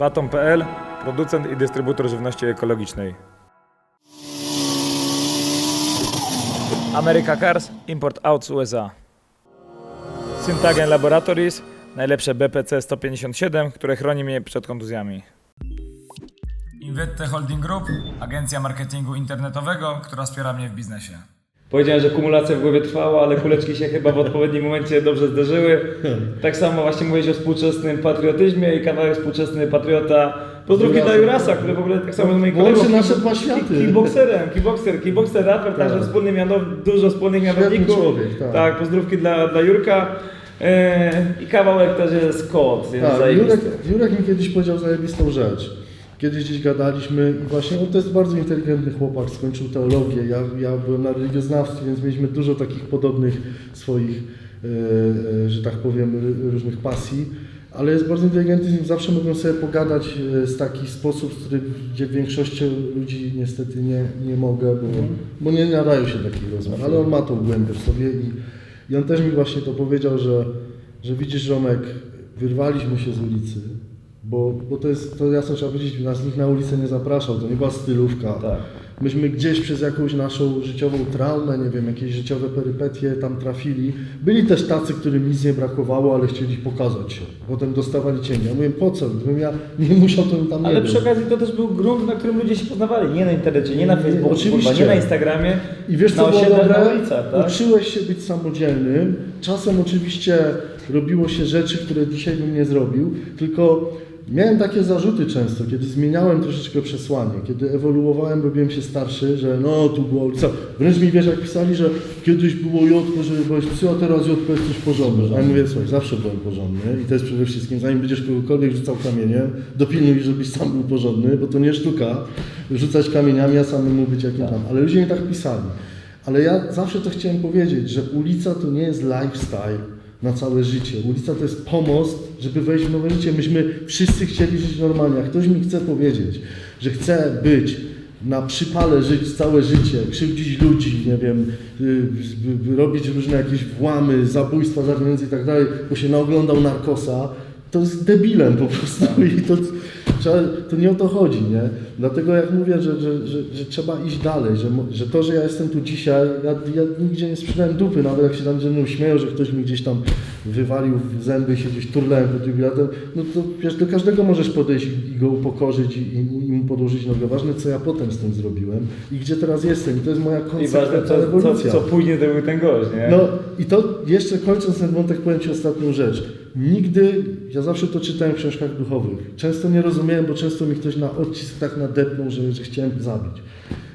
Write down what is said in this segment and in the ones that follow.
Baton.pl, producent i dystrybutor żywności ekologicznej. America Cars, import out z USA. Syntagen Laboratories, najlepsze BPC 157, które chroni mnie przed kontuzjami. Invette Holding Group, agencja marketingu internetowego, która wspiera mnie w biznesie. Powiedziałem, że kumulacja w głowie trwała, ale kuleczki się chyba w odpowiednim momencie dobrze zderzyły. Tak samo właśnie mówiłeś o współczesnym patriotyzmie i kawałek współczesny patriota. Pozdrówki dla Jurasa, który w ogóle tak samo moim Łączy kolegą nasze dwa światy. kickboxerem, kickboxer, kickboxer raper, także Tak. wspólny mianow- dużo wspólnych mianowników. człowiek, tak. tak, pozdrówki dla, dla Jurka. Eee, I kawałek też jest kod, więc Tak, zajebisty. Jurek, Jurek mi kiedyś powiedział zajebistą rzecz. Kiedyś gdzieś gadaliśmy i właśnie on to jest bardzo inteligentny chłopak, skończył teologię, ja, ja byłem na religioznawstwie, więc mieliśmy dużo takich podobnych swoich, e, e, że tak powiem, różnych pasji, ale jest bardzo inteligentny, zawsze mogłem sobie pogadać e, z taki sposób, z który, gdzie większości ludzi niestety nie, nie mogę, bo, bo nie nadają się takich rozmów, ale on ma tą głębię w sobie i, i on też mi właśnie to powiedział, że, że widzisz Romek, wyrwaliśmy się z ulicy, bo, bo to jest, to jasno trzeba powiedzieć, nas nikt na ulicę nie zapraszał, to nie była stylówka. Tak. Myśmy gdzieś przez jakąś naszą życiową traumę, nie wiem, jakieś życiowe perypetie tam trafili. Byli też tacy, którym nic nie brakowało, ale chcieli pokazać się. Potem dostawali cień. Ja mówię, po co? Gdybym ja nie musiał, to bym tam nie Ale był. przy okazji to też był grunt, na którym ludzie się poznawali. Nie na internecie, nie na Facebooku, oczywiście. kurwa, nie na Instagramie. I wiesz co było dobre? na ulicach, tak? Uczyłeś się być samodzielnym. Czasem oczywiście robiło się rzeczy, które dzisiaj bym nie zrobił, tylko miałem takie zarzuty często, kiedy zmieniałem troszeczkę przesłanie, kiedy ewoluowałem, robiłem się starszy, że no tu była ulica. Wręcz mi wiesz, jak pisali, że kiedyś było Jotko, że byłeś psy, a teraz Jotko jesteś porządny. A ja mówię, słuchaj, zawsze byłem porządny i to jest przede wszystkim, zanim będziesz kogokolwiek rzucał kamieniem, dopilnuj, żebyś sam był porządny, bo to nie sztuka rzucać kamieniami, a samemu być jakim tam. Ale ludzie mi tak pisali. Ale ja zawsze to chciałem powiedzieć, że ulica to nie jest lifestyle na całe życie. Ulica to jest pomost, żeby wejść w nowe życie. Myśmy wszyscy chcieli żyć normalnie. Jak ktoś mi chce powiedzieć, że chce być na przypale żyć całe życie, krzywdzić ludzi, nie wiem, y, y, y, robić różne jakieś włamy, zabójstwa, zagranicy i tak dalej, bo się naoglądał narkosa, to jest debilem po prostu i to, trzeba, to nie o to chodzi, nie? Dlatego jak mówię, że, że, że, że trzeba iść dalej, że, że to, że ja jestem tu dzisiaj, ja, ja nigdzie nie sprzedałem dupy, nawet jak się tam ze mną śmieją, że ktoś mi gdzieś tam wywalił w zęby i się gdzieś turlałem pod jubilatem, no to wiesz, do każdego możesz podejść i, go upokorzyć i, i, podłożyć nogę. Ważne, co ja potem z tym zrobiłem i gdzie teraz jestem i to jest moja konsekwentna co, co, co później zrobił ten gość, nie? No i to jeszcze kończąc ten wątek powiem Ci ostatnią rzecz. Nigdy, ja zawsze to czytałem w książkach duchowych. Często nie rozumiałem, bo często mi ktoś na odcisk tak nadepnął, że, że chciałem zabić.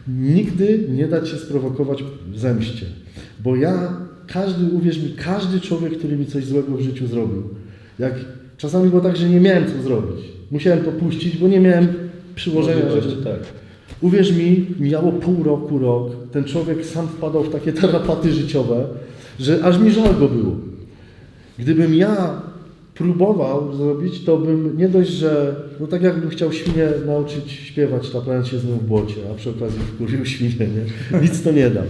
Nigdy nie dać się sprowokować zemście. Bo ja, każdy, uwierz mi, każdy człowiek, który mi coś złego w życiu zrobił, jak czasami było tak, że nie miałem co zrobić. Musiałem to puścić, bo nie miałem przyłożenia rzeczy. tak. Uwierz mi, mijało pół roku, rok, ten człowiek sam wpadał w takie tarapaty życiowe, że aż mi żal go było. Gdybym ja próbował zrobić, to bym nie dość, że, no tak jakbym chciał świnie nauczyć śpiewać, taplając się z nią w błocie, a przy okazji wkurwił świnie, nie? Nic to nie da.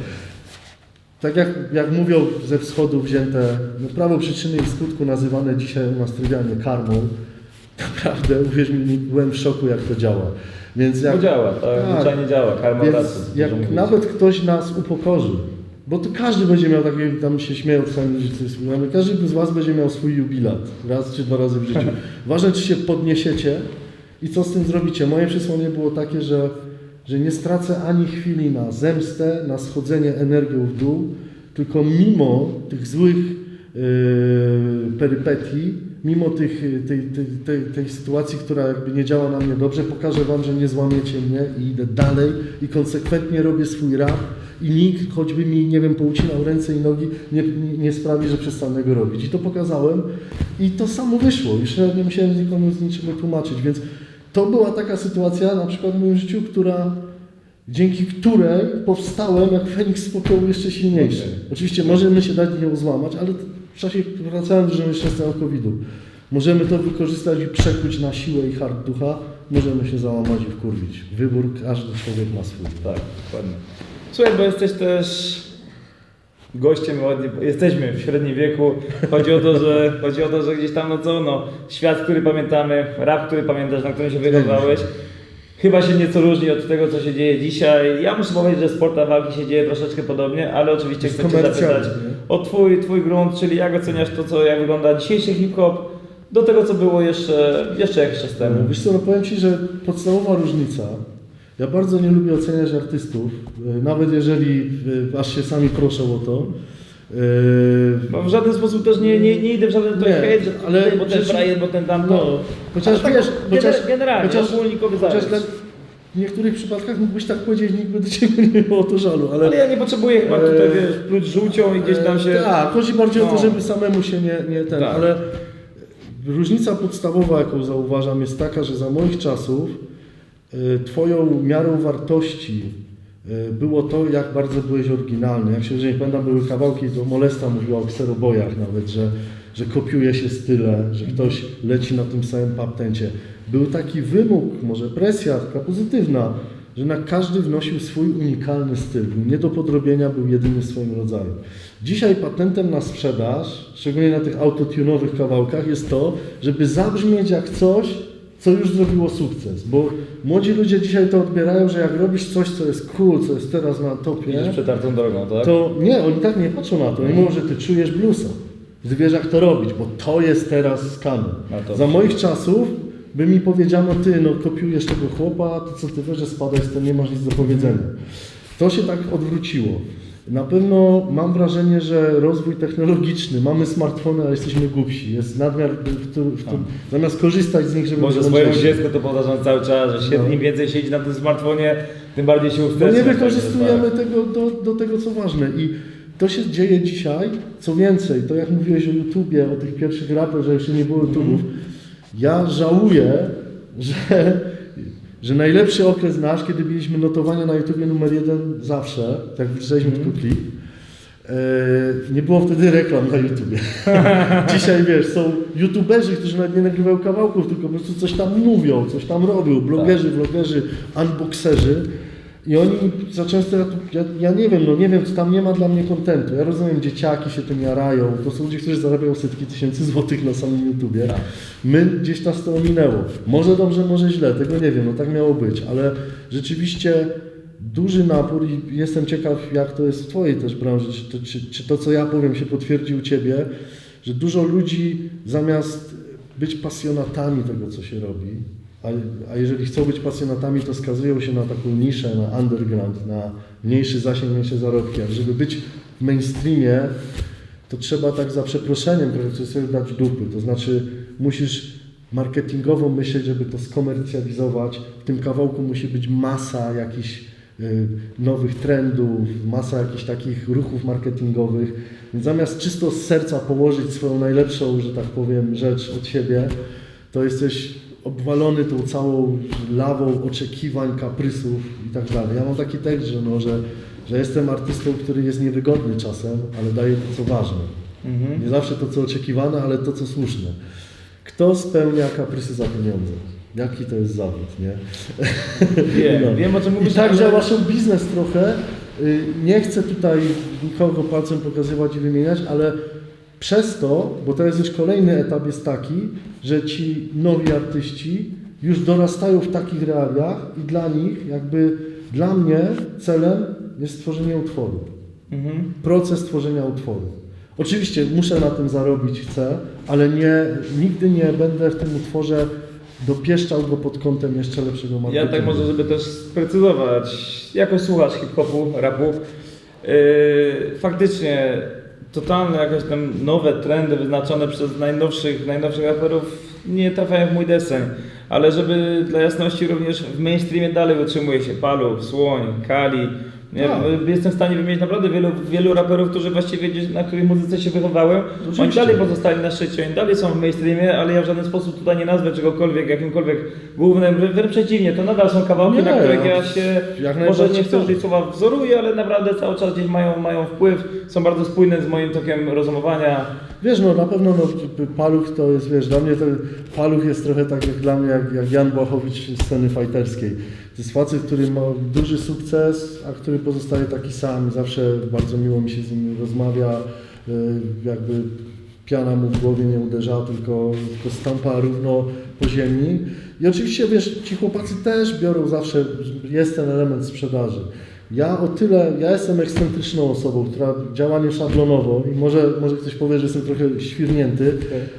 Tak jak, jak mówią ze wschodu wzięte, no prawo przyczyny i skutku nazywane dzisiaj u nas trywialnie karmą, naprawdę, uwierz mi, byłem w szoku jak to działa. Więc jak, Bo działa, tak, Tak. zwyczajnie działa, karma więc jak nawet ktoś nas upokorzy, bo to każdy będzie miał taki, tam się śmieją czasami, to jest, ale każdy z Was będzie miał swój jubilat, raz czy dwa razy w życiu. Ważne, czy się podniesiecie i co z tym zrobicie. Moje przesłanie było takie, że, że nie stracę ani chwili na zemstę, na schodzenie energią w dół, tylko mimo tych złych perypetii, mimo tych, tej, tej, tej, tej sytuacji, która jakby nie działa na mnie dobrze, pokażę Wam, że nie złamiecie mnie i idę dalej i konsekwentnie robię swój rap i nikt, choćby mi, nie wiem, poucinał ręce i nogi, nie, nie, nie sprawi, że przestanę go robić. I to pokazałem i to samo wyszło. Już nie musiałem nikomu z niczego tłumaczyć, więc to była taka sytuacja na przykład w moim życiu, która dzięki której powstałem jak Feniks z popiołu jeszcze silniejszy. Oczywiście możemy się dać nią złamać, ale w czasie wracając do nieszczęsnego COVID-u, możemy to wykorzystać i przekuć na siłę i hard ducha, możemy się załamać i wkurwić. Wybór każdy człowiek ma swój. Tak, dokładnie. Słuchaj, bo jesteś też gościem, ładnie, jesteśmy w średnim wieku. Chodzi o to, że chodzi o to, że gdzieś tam no co, no, świat, który pamiętamy, rap, który pamiętasz, na którym się wychowałeś. Chyba się nieco różni od tego, co się dzieje dzisiaj. Ja muszę powiedzieć, że sporta walki się dzieje troszeczkę podobnie, ale oczywiście chcę Cię zapytać? O twój, twój grunt, czyli jak oceniasz to, co, jak wygląda dzisiejszy hip-hop, do tego, co było jeszcze, jeszcze jakiś czas temu. Wiesz co, no powiem Ci, że podstawowa różnica, ja bardzo nie lubię oceniać artystów, y, nawet jeżeli y, aż się sami proszą o to. y, Bo w żaden sposób też nie, nie, nie idę w żaden Nie, hejt, że ale tutaj, bo ten rzeczy- frajer, bo ten tamto. No, chociaż tak wiesz, chociaż, generalnie, chociaż, chociaż w niektórych przypadkach mógłbyś tak powiedzieć, nikt by do Ciebie nie miał o to żalu, ale... Ale ja nie potrzebuję chyba tutaj, Eee, wiesz, pluć żółcią i gdzieś tam się... E, Tak, chodzi bardziej o No. to, żeby samemu się nie, nie ten, Tak. ale różnica podstawowa, jaką zauważam, jest taka, że za moich czasów y, Twoją miarą wartości y, było to, jak bardzo byłeś oryginalny. Jak się, jeżeli pamiętam, były kawałki, to Molesta mówiła o kserobojach nawet, że, że kopiuje się style, że ktoś leci na tym samym patencie. Był taki wymóg, może presja, taka pozytywna, że na każdy wnosił swój unikalny styl. Nie do podrobienia, był jedyny w swoim rodzaju. Dzisiaj patentem na sprzedaż, szczególnie na tych autotunowych kawałkach, jest to, żeby zabrzmieć jak coś, co już zrobiło sukces. Bo młodzi ludzie dzisiaj to odbierają, że jak robisz coś, co jest cool, co jest teraz na topie, Idziesz przetartą drogą, tak? to nie, oni tak nie patrzą na to. Oni mówią, że ty czujesz bluesa. Ty wiesz, jak to robić, bo to jest teraz skanem. No Za moich czasów by mi powiedziano, ty no kopiujesz tego chłopa, to co ty wiesz, że spadaj z tym, nie masz nic do powiedzenia. To się tak odwróciło. Na pewno mam wrażenie, że rozwój technologiczny, mamy smartfony, a jesteśmy głupsi. Jest nadmiar, w tu, w tu, zamiast korzystać z nich, żeby... Może mądrzejsi. dziecku to powtarzam cały czas, że się, No. im więcej siedzi na tym smartfonie, tym bardziej się Bo ustreczy. nie wykorzystujemy tego do, do tego, co ważne. I to się dzieje dzisiaj. Co więcej, to jak mówiłeś o YouTubie, o tych pierwszych rapach, że jeszcze nie było YouTubów, ja żałuję, że, że najlepszy okres nasz, kiedy mieliśmy notowania na YouTubie numer jeden zawsze, tak wrzucaliśmy tylko klip, e, nie było wtedy reklam na YouTubie. Dzisiaj wiesz, są YouTuberzy, którzy nawet nie nagrywają kawałków, tylko po prostu coś tam mówią, coś tam robią, blogerzy, vlogerzy, unboxerzy. I oni za często, ja, ja, ja nie wiem, no nie wiem, co tam nie ma dla mnie kontentu. Ja rozumiem, dzieciaki się tym jarają, to są ludzie, którzy zarabiają setki tysięcy złotych na samym YouTubie. My gdzieś nas to ominęło. Może dobrze, może źle, tego nie wiem, no tak miało być, ale rzeczywiście duży napór i jestem ciekaw, jak to jest w Twojej też branży, czy to, czy, czy to, co ja powiem, się potwierdzi u Ciebie, że dużo ludzi zamiast być pasjonatami tego, co się robi, a, a jeżeli chcą być pasjonatami, to skazują się na taką niszę, na underground, na mniejszy zasięg, mniejsze zarobki. A żeby być w mainstreamie, to trzeba tak za przeproszeniem trochę sobie dać dupy. To znaczy musisz marketingowo myśleć, żeby to skomercjalizować. W tym kawałku musi być masa jakichś y, nowych trendów, masa jakichś takich ruchów marketingowych. Więc zamiast czysto z serca położyć swoją najlepszą, że tak powiem, rzecz od siebie, to jesteś obwalony tą całą lawą oczekiwań, kaprysów i tak dalej. Ja mam taki tekst, że, no, że, że jestem artystą, który jest niewygodny czasem, ale daje to, co ważne. Mhm. Nie zawsze to, co oczekiwane, ale to, co słuszne. Kto spełnia kaprysy za pieniądze? Jaki to jest zawód, nie? Wiem, No. wiem o czym I mówisz. tak ale- działa show biznes trochę. Y, Nie chcę tutaj nikogo palcem pokazywać i wymieniać, ale przez to, bo to jest już kolejny etap jest taki, że ci nowi artyści już dorastają w takich realiach i dla nich jakby dla mnie celem jest stworzenie utworu. Mhm. Proces tworzenia utworu. Oczywiście muszę na tym zarobić, chcę, ale nie, nigdy nie będę w tym utworze dopieszczał go pod kątem jeszcze lepszego Ja marketingu. tak może, żeby też sprecyzować, jako słuchacz hip-hopu, rapu, yy, faktycznie totalne jakieś tam nowe trendy wyznaczone przez najnowszych, najnowszych raperów nie trafiają w mój deseń. Ale żeby dla jasności również w mainstreamie dalej utrzymuje się Palu, Słoń, Kali. Nie, Tak. Jestem w stanie wymienić naprawdę wielu, wielu raperów, którzy właściwie gdzieś, na której muzyce się wychowałem. Oni dalej pozostali na szczycie, oni dalej są w mainstreamie, ale ja w żaden sposób tutaj nie nazwę czegokolwiek, jakimkolwiek głównym, wrę- wręcz przeciwnie, to nadal są kawałki, Nie, na których ja jak się może nie chcę użyć słowa wzoruję, ale naprawdę cały czas gdzieś mają, mają wpływ, są bardzo spójne z moim tokiem rozumowania. Wiesz, no na pewno no, Paluch to jest, wiesz, dla mnie ten Paluch jest trochę tak jak dla mnie, jak, jak Jan Błachowicz z sceny fajterskiej. To jest facet, który ma duży sukces, a który pozostaje taki sam. Zawsze bardzo miło mi się z nim rozmawia, y, jakby piana mu w głowie nie uderza, tylko, tylko stampa równo po ziemi. I oczywiście, wiesz, ci chłopacy też biorą zawsze, jest ten element sprzedaży. Ja o tyle, ja jestem ekscentryczną osobą, która działa nieszablonowo i może, może ktoś powie, że jestem trochę świrnięty,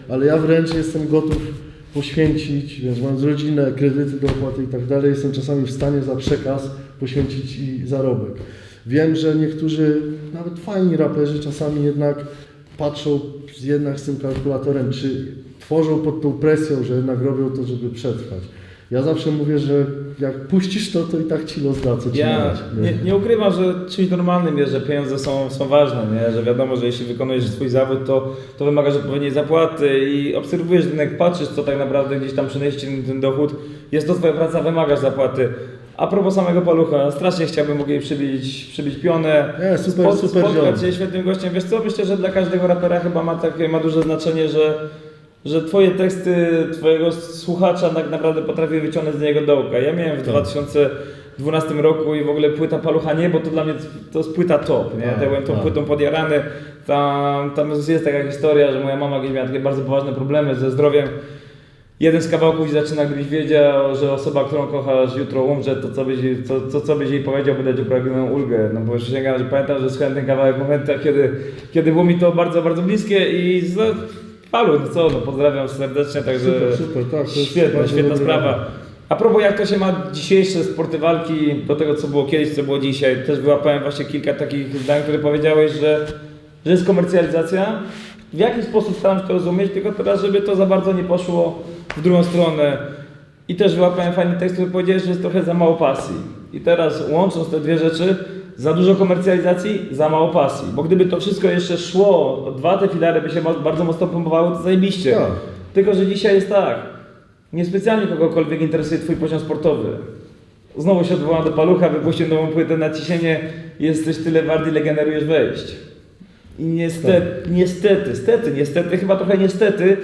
ale ja wręcz jestem gotów poświęcić, wiesz, mając rodzinę, kredyty do opłaty i tak dalej, jestem czasami w stanie za przekaz poświęcić i zarobek. Wiem, że niektórzy, nawet fajni raperzy czasami jednak patrzą jednak z tym kalkulatorem, czy tworzą pod tą presją, że jednak robią to, żeby przetrwać. Ja zawsze mówię, że jak puścisz to, to i tak ci los da, co ci Ja dać, nie, nie ukrywam, że czymś normalnym jest, że pieniądze są, są ważne, nie? że wiadomo, że jeśli wykonujesz swój zawód, to, to wymagasz odpowiedniej zapłaty i obserwujesz rynek, patrzysz, co tak naprawdę gdzieś tam przyniesie ci ten dochód. Jest to twoja praca, wymagasz zapłaty. A propos samego palucha, strasznie chciałbym mogli przybić, przybić pionę. Nie, super, Spot- super spotkać ziom. się świetnym gościem. Wiesz co, myślę, że dla każdego rapera chyba ma takie ma duże znaczenie, że, że twoje teksty, twojego słuchacza tak naprawdę potrafią wyciągnąć z niego dołka. Ja miałem w Tak. 2012 roku i w ogóle płyta Palucha Nie, bo to dla mnie to jest płyta top, nie? Tak, Ja byłem tą tak. płytą podjarany. Tam, tam jest taka historia, że moja mama gdzieś miała takie bardzo poważne problemy ze zdrowiem. Jeden z kawałków i zaczyna, gdybyś wiedział, że osoba, którą kochasz jutro umrze, to co byś, jej- co, co, co byś jej powiedział, by dać upragnioną ulgę. No bo przysięgam, że pamiętam, że słuchałem ten kawałek w momentach, kiedy, kiedy było mi to bardzo, bardzo bliskie i palu, no co, no pozdrawiam serdecznie, także Super, super, tak. świetna, świetna sprawa. A propos jak to się ma dzisiejsze sporty walki do tego, co było kiedyś, co było dzisiaj, też wyłapałem właśnie kilka takich zdań, które powiedziałeś, że, że jest komercjalizacja. W jaki sposób staram się to rozumieć, tylko teraz, żeby to za bardzo nie poszło w drugą stronę. I też wyłapałem fajny tekst, który powiedziałeś, że jest trochę za mało pasji. I teraz łącząc te dwie rzeczy, za dużo komercjalizacji, za mało pasji. Bo gdyby to wszystko jeszcze szło, dwa te filary by się bardzo mocno pompowały, to zajebiście. Tak. Tylko, że dzisiaj jest tak. Niespecjalnie kogokolwiek interesuje Twój poziom sportowy. Znowu się odwołam do palucha, wypuścił nową płytę na ciśnienie, jesteś tyle wart, ile generujesz wejść. I niestety, niestety, stety, niestety, chyba trochę niestety,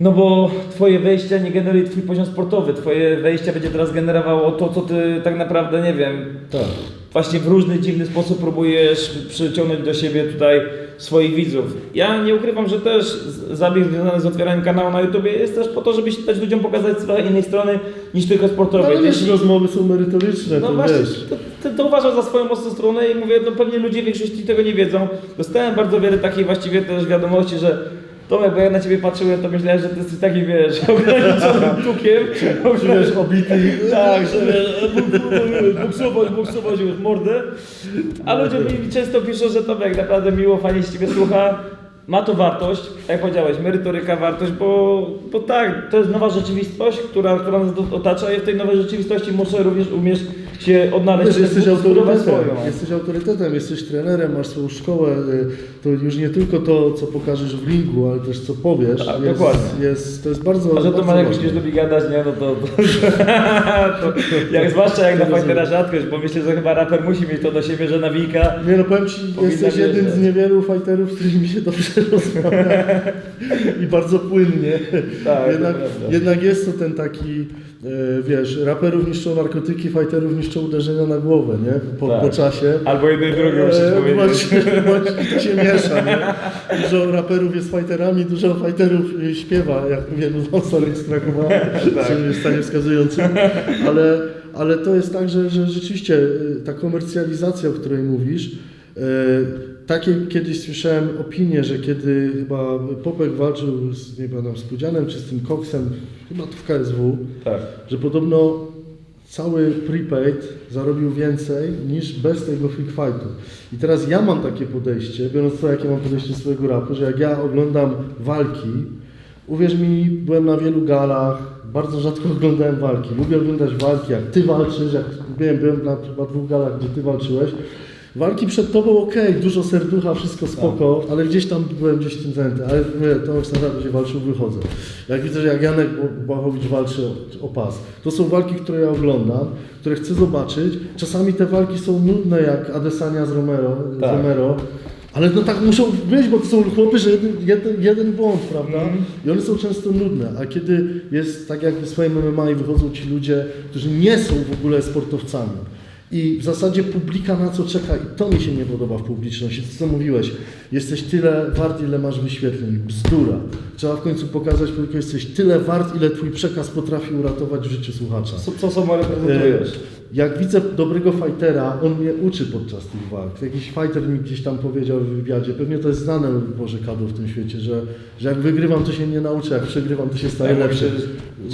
no bo Twoje wejścia nie generuje Twój poziom sportowy. Twoje wejścia będzie teraz generowało to, co Ty tak naprawdę, nie wiem, Tak. Właśnie w różny dziwny sposób próbujesz przyciągnąć do siebie tutaj swoich widzów. Ja nie ukrywam, że też zabieg związany z otwieraniem kanału na YouTube jest też po to, żeby się dać ludziom pokazać z trochę innej strony niż tylko sportowej. Ale wiesz, rozmowy są merytoryczne, no to właśnie, wiesz. to, to, to uważam za swoją mocną stronę i mówię, no pewnie ludzie w większości tego nie wiedzą. Dostałem bardzo wiele takich właściwie też wiadomości, że Tomek, bo jak na ciebie patrzyłem, to myślałem, że ty jesteś taki, wiesz, ograniczonym tukiem. Wiesz, obity. Tak, że wiesz, buksować, buksować już mordę. A ludzie mi często piszą, że Tomek naprawdę miło, fajnie się ciebie słucha. Ma to wartość, tak jak powiedziałeś, merytoryka wartość, bo, bo tak, to jest nowa rzeczywistość, która, która nas otacza i w tej nowej rzeczywistości muszę również umieć się odnaleźć. Wiesz, jesteś autorytetem, jesteś autorytetem, jesteś trenerem, masz swoją szkołę, y, to już nie tylko to, co pokażesz w ringu, ale też co powiesz, Tak, jest, dokładnie. jest, to jest bardzo A że to Marek ważne. gdzieś lubi gadać, nie, no to, to, to jak, zwłaszcza jak na fightera rzadkość, bo myślę, że chyba raper musi mieć to do siebie, że nawika. Nie no, powiem Ci, jesteś jednym z niewielu fighterów, z którymi się dobrze rozmawia i bardzo płynnie. Tak, jednak, to jednak jest to ten taki, wiesz, raperów niszczą narkotyki, fighterów niszczą uderzenia na głowę, nie? Po, Tak. po czasie. Albo jedno i drugie musisz E, powiedzieć. Właśnie to się miesza, nie? Dużo raperów jest fighterami, dużo fighterów y, śpiewa, jak wielu sponsorów z Krakowa, Tak. jest stanie wskazującym, ale, ale to jest tak, że, że rzeczywiście y, ta komercjalizacja, o której mówisz, y, takie kiedyś słyszałem opinie, że kiedy chyba Popek walczył z, nie pamiętam, z Pudzianem czy z tym Coxem, chyba to w KSW, Tak. że podobno cały prepaid zarobił więcej niż bez tego freak fightu. I teraz ja mam takie podejście, biorąc to, jakie mam podejście swojego rapu, że jak ja oglądam walki, uwierz mi, byłem na wielu galach, bardzo rzadko oglądałem walki. Lubię oglądać walki, jak ty walczysz, jak byłem, byłem na chyba dwóch galach, gdzie ty walczyłeś. Walki przed tobą ok, dużo serducha, wszystko spoko, ale gdzieś tam byłem gdzieś w tym zajęty. Ale mówię, Tomek Stara będzie walczył, wychodzę. Jak widzę, że jak Janek Błachowicz walczy o, o pas, to są walki, które ja oglądam, które chcę zobaczyć. Czasami te walki są nudne, jak Adesania z Romero, z Tak. Romero Ale no tak muszą być, bo to są chłopy, że jeden, jeden, jeden błąd, prawda? Mhm. I one są często nudne. A kiedy jest tak jak w swoim MMA i wychodzą ci ludzie, którzy nie są w ogóle sportowcami. I w zasadzie publika na co czeka i to mi się nie podoba w publiczności. To co mówiłeś, jesteś tyle wart, ile masz wyświetleń. Bzdura. Trzeba w końcu pokazać, tylko jesteś tyle wart, ile twój przekaz potrafi uratować w życiu słuchacza. Co, co sobą reprezentujesz? Jak widzę dobrego fightera, on mnie uczy podczas tych walk. Jakiś fighter mi gdzieś tam powiedział w wywiadzie, pewnie to jest znane Boże kadło w tym świecie, że, że jak wygrywam, to się nie nauczę, jak przegrywam, to się staje Tak, lepszy.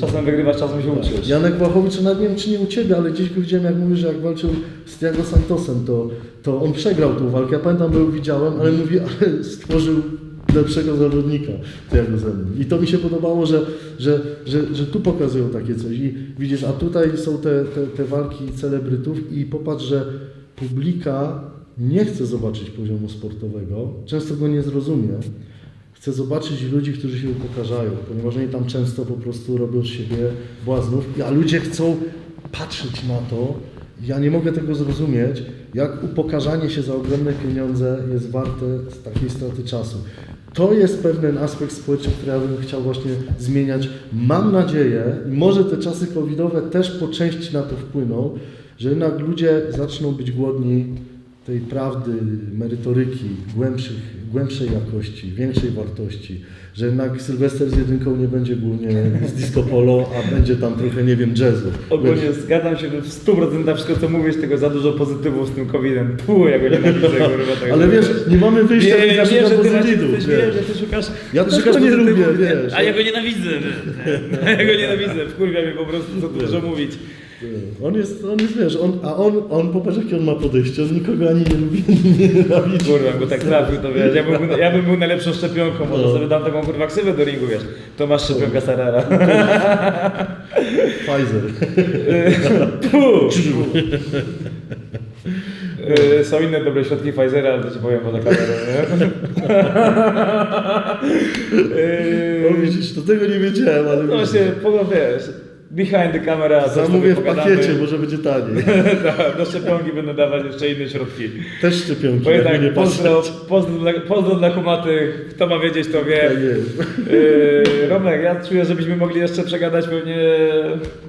Czasem wygrywasz, czasem się uczysz. Janek Wachowicz, nawet nie wiem czy nie u Ciebie, ale gdzieś go widziałem, jak mówił, że jak walczył z Thiago Santosem, to, to on przegrał tą walkę. Ja pamiętam, bo ją widziałem, ale mówi, ale stworzył lepszego zawodnika Thiago ze mną. I to mi się podobało, że, że, że, że tu pokazują takie coś. I widzisz, a tutaj są te, te, te walki celebrytów i popatrz, że publika nie chce zobaczyć poziomu sportowego, często go nie zrozumie. Chcę zobaczyć ludzi, którzy się upokarzają, ponieważ oni tam często po prostu robią z siebie błaznów, a ludzie chcą patrzeć na to. Ja nie mogę tego zrozumieć, jak upokarzanie się za ogromne pieniądze jest warte takiej straty czasu. To jest pewien aspekt społeczny, który ja bym chciał właśnie zmieniać. Mam nadzieję, może te czasy covidowe też po części na to wpłyną, że jednak ludzie zaczną być głodni tej prawdy, merytoryki, głębszych, głębszej jakości, większej wartości, że jednak Sylwester z jedynką nie będzie głównie z disco polo, a będzie tam trochę, nie wiem, jazzu. Ogólnie zgadzam się w 100% wszystko co mówisz, tylko za dużo pozytywów z tym COVID-em. Puh, ja go nienawidzę, kurwa. tak Ale wiesz, nie mamy wyjścia, więc ja wiem, że ty wiesz. wiem, że ty szukasz. Ja też szukasz nie lubię, wiesz. A ja go nienawidzę. Ja go nienawidzę. Wkurwia mnie po prostu, co dużo mówić. On jest, on jest, wiesz, on, a on, on, popatrz jakie on ma podejście, on nikogo ani nie lubi, nie nienawidzi. Kurwa, bo tak trafił, to wiesz, ja bym, był- ja bym był najlepszą szczepionką, może No. sobie dam taką kurwa ksywę do ringu, wiesz. To masz szczepionka Sarara. Pfizer. Są inne dobre środki Pfizera, ale to ci powiem poza kamerą, nie? No widzisz, to tego nie wiedziałem, ale No właśnie, po- wiesz, behind the camera. coś Zamówię sobie w pogadamy. pakiecie, może będzie taniej. Tak, Do szczepionki będę dawać jeszcze inne środki. Też szczepionki, jakby tak, nie pozdro, patrzeć. pozdro, dla, pozdro dla kumatych, kto ma wiedzieć, to wie. Tak jest. Yy, Romek, ja czuję, żebyśmy mogli jeszcze przegadać pewnie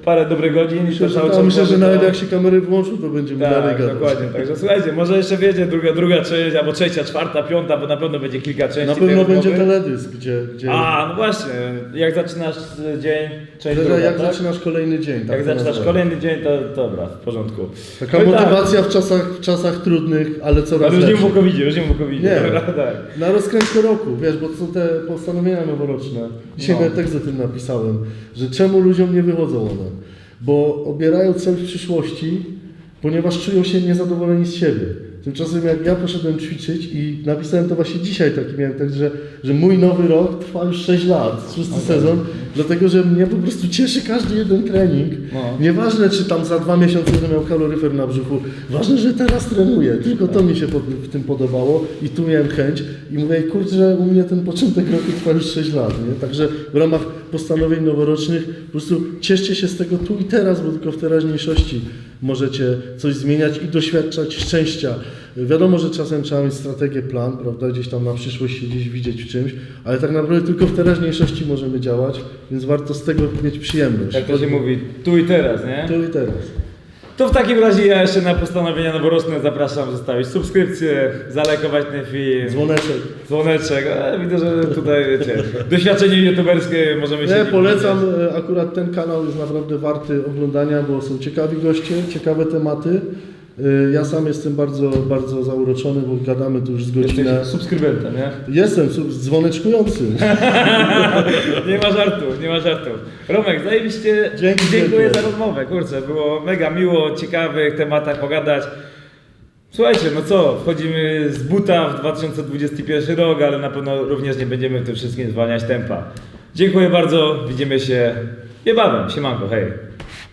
parę dobrych godzin. i Myślę, to że, ja czas myślę, że nawet jak się kamery włączą, to będziemy dalej Tak, gadać. dokładnie. Także słuchajcie, może jeszcze wiedzie druga, druga część, albo trzecia, czwarta, piąta, bo na pewno będzie kilka części. Na tej pewno będzie rozmowy. teledysk, gdzie... gdzie A, no właśnie, jak zaczynasz dzień, część druga, jak tak? zaczynasz kolejny dzień. tak Jak zaczynasz kolejny dzień, to dobra, w porządku. Taka No tak. motywacja w, czasach, w czasach trudnych, ale coraz Ale już nie lepsza. w COVID, już nie w COVID. Nie. Dobra, tak. Na rozkrętkę roku, wiesz, bo to są te postanowienia noworoczne. Dzisiaj No. nawet tekst o tym napisałem, że czemu ludziom nie wychodzą one? Bo obierają cel w przyszłości, ponieważ czują się niezadowoleni z siebie. Tymczasem jak ja poszedłem ćwiczyć i napisałem to właśnie dzisiaj taki miałem tekst, że, że mój nowy rok trwa już 6 lat, szósty sezon, dlatego że mnie po prostu cieszy każdy jeden trening. No. Nieważne, czy tam za dwa miesiące będę miał kaloryfer na brzuchu, ważne, że teraz trenuję. Tylko to mi się pod, w tym podobało i tu miałem chęć. I mówię, kurczę, u mnie ten początek roku trwa już 6 lat. Nie? Także w ramach postanowień noworocznych po prostu cieszcie się z tego tu i teraz, bo tylko w teraźniejszości możecie coś zmieniać i doświadczać szczęścia. Wiadomo, że czasem trzeba mieć strategię, plan, prawda, gdzieś tam na przyszłość się gdzieś widzieć w czymś, ale tak naprawdę tylko w teraźniejszości możemy działać, więc warto z tego mieć przyjemność. Jak to się mówi, tu i teraz, nie? Tu i teraz. To w takim razie ja jeszcze na postanowienia noworoczne zapraszam zostawić subskrypcję, zalajkować ten film, Dzwoneczek. dzwoneczek. A, widzę, że tutaj wiecie, doświadczenie youtuberskie możemy się... Nie, polecam, e, akurat ten kanał jest naprawdę warty oglądania, bo są ciekawi goście, ciekawe tematy. E, Ja sam jestem bardzo, bardzo zauroczony, bo gadamy tu już z godzinę. Jesteś subskrybentem, nie? Jestem sub- dzwoneczkujący. Nie ma żartów, nie ma żartów. Romek, zajebiście Dzięki dziękuję wielkie. za rozmowę, kurczę, było mega miło, ciekawych tematach pogadać. Słuchajcie, no co, wchodzimy z buta w 2021 rok, ale na pewno również nie będziemy w tym wszystkim zwalniać tempa. Dziękuję bardzo, widzimy się niebawem, siemanko, hej.